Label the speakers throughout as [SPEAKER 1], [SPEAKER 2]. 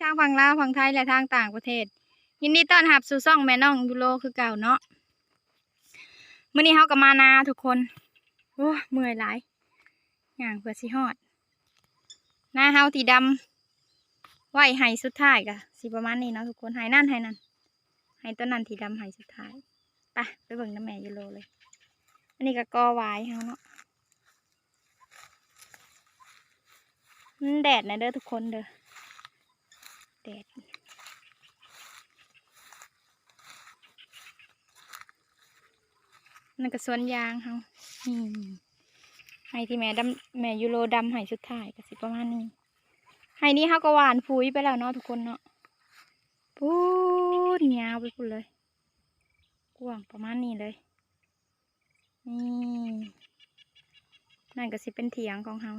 [SPEAKER 1] ทางฝั่งลาวฝั่งไทยและทางต่างประเทศ ยินดีต้อนรับสู่ซ่องแม่น้องยูโรคือเก่าเนาะมื้อนี้เฮาก็มานาทุกคนโอ้เมื่อยหลายย่างเพื่อสิฮอดหน้าเฮาทีดำไหวไห้สุดท้ายก็สิประมาณนี้เนาะทุกคนไห้นั่นไห้นั่นไห้ต้นนั้นทีดำไห้สุดท้ายไปไปเบิ่งน้ำแม่ยูโรเลย อันนี้ก็กอหวายเฮาเนาะมันแดดนะเด้อทุกคนเด้อ แดดนั่นก็สวนยางเฮาให้ที่แม่ดำแม่ยูโรดำให้สุดท้ายก็สิประมาณนี้ให้นี้เฮาก็หวานปุ๋ยไปแล้วเนาะทุกคนเนาะพูดยาวไปพูดเลย กว้างประมาณนี้เลยนี่นั่นก็สิเป็นเถียงของเฮา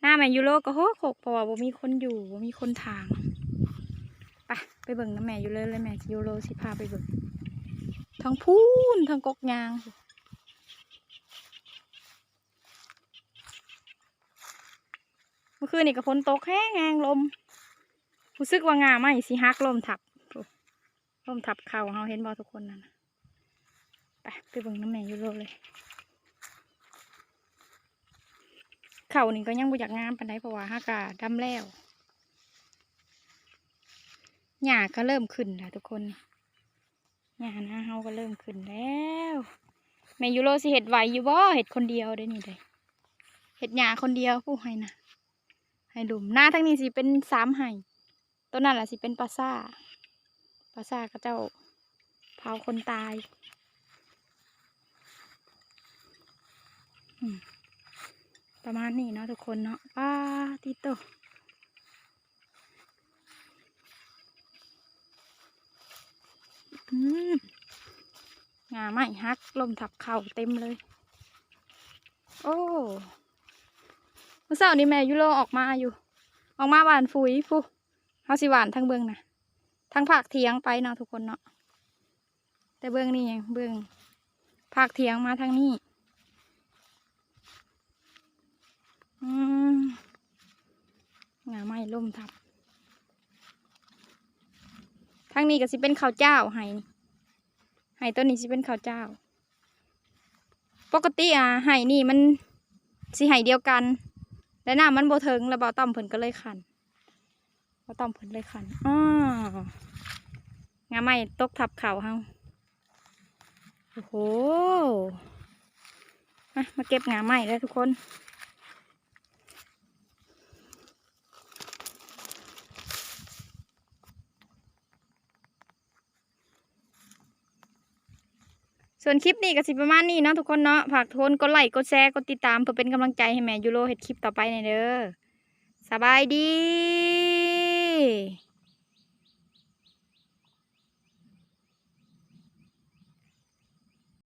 [SPEAKER 1] หน้า แม่ยูโรก็โหกหกเพราะว่าบ่มีคนอยู่บ่มีคนทางไปไปเบิ่งน้ำแม่อยู่เลยเลยแม่ยูโรสิพาไปเบิ่งทั้งพูนทั้งกกยางเมื่อคืนนี่ก็ฝนตกแห้งแห้งลมรู้สึกว่างาไหมสิฮักลมทับลมทับเข่าเฮาเห็นบ่ทุกคนนั่นน่ะไปไปเบิ่งน้ำแม่ยูโรเลย เข่านี่ก็ยังบ่อยากงามปานใดเพราะว่าฮากาดำแล้วหญ้าก็เริ่มขึ้นแล้วทุกคนหญ้าหน้าเฮาก็เริ่มขึ้นแล้วแม่ยูโรสิเห็ดไหวอยู่บ่เห็ดคนเดียวได้นี่เลยเห็ดหญ้าคนเดียวผู้ให้นะให้ดุมหน้าทั้งนี้สิเป็นสามไห่ต้นนั้นแหละสิเป็นปลาซ่าปลาซ่าก็เจ้าเผาคนตาย อืม ประมาณนี้เนาะทุกคนเนาะป้าติโตงาไม่ฮักลมทับเข่าเต็มเลย โอ้เมื่อเช้านี้แม่ยุโรออกมาอยู่ ออกมาหวานฟุยฟูเขาสิหวานทั้งเบื้องนะทั้งภาคเทียงไปเนาะทุกคนเนาะแต่เบื้องนี่ยังเบื้องภาคเทียงมาทางนี้อืมงาไม่ ลมทับทางนี้ก็สิเป็นข้าวเจ้าไห้นี่ไห้ต้นนี้สิเป็นข้าวเจ้า ปกติอะไห้นี่มันสิไห้เดียวกันและน้ำมันโบเทิงแล้วเบาต่อมเพิ่นก็เลยขันเบาต่อมเพิ่นเลยขันอ้องาไม่ตกทับเข่าเฮาโอ้โหมามาเก็บงาไม้แล้วทุกคน ส่วนคลิปนี้ก็สิประมาณนี้เนาะทุกคนเนาะฝากทุนกดไลค์กดแชร์กดติดตามเพื่อเป็นกำลังใจให้แม่ยูโรเห็ดคลิปต่อไปในเด้อสบายดี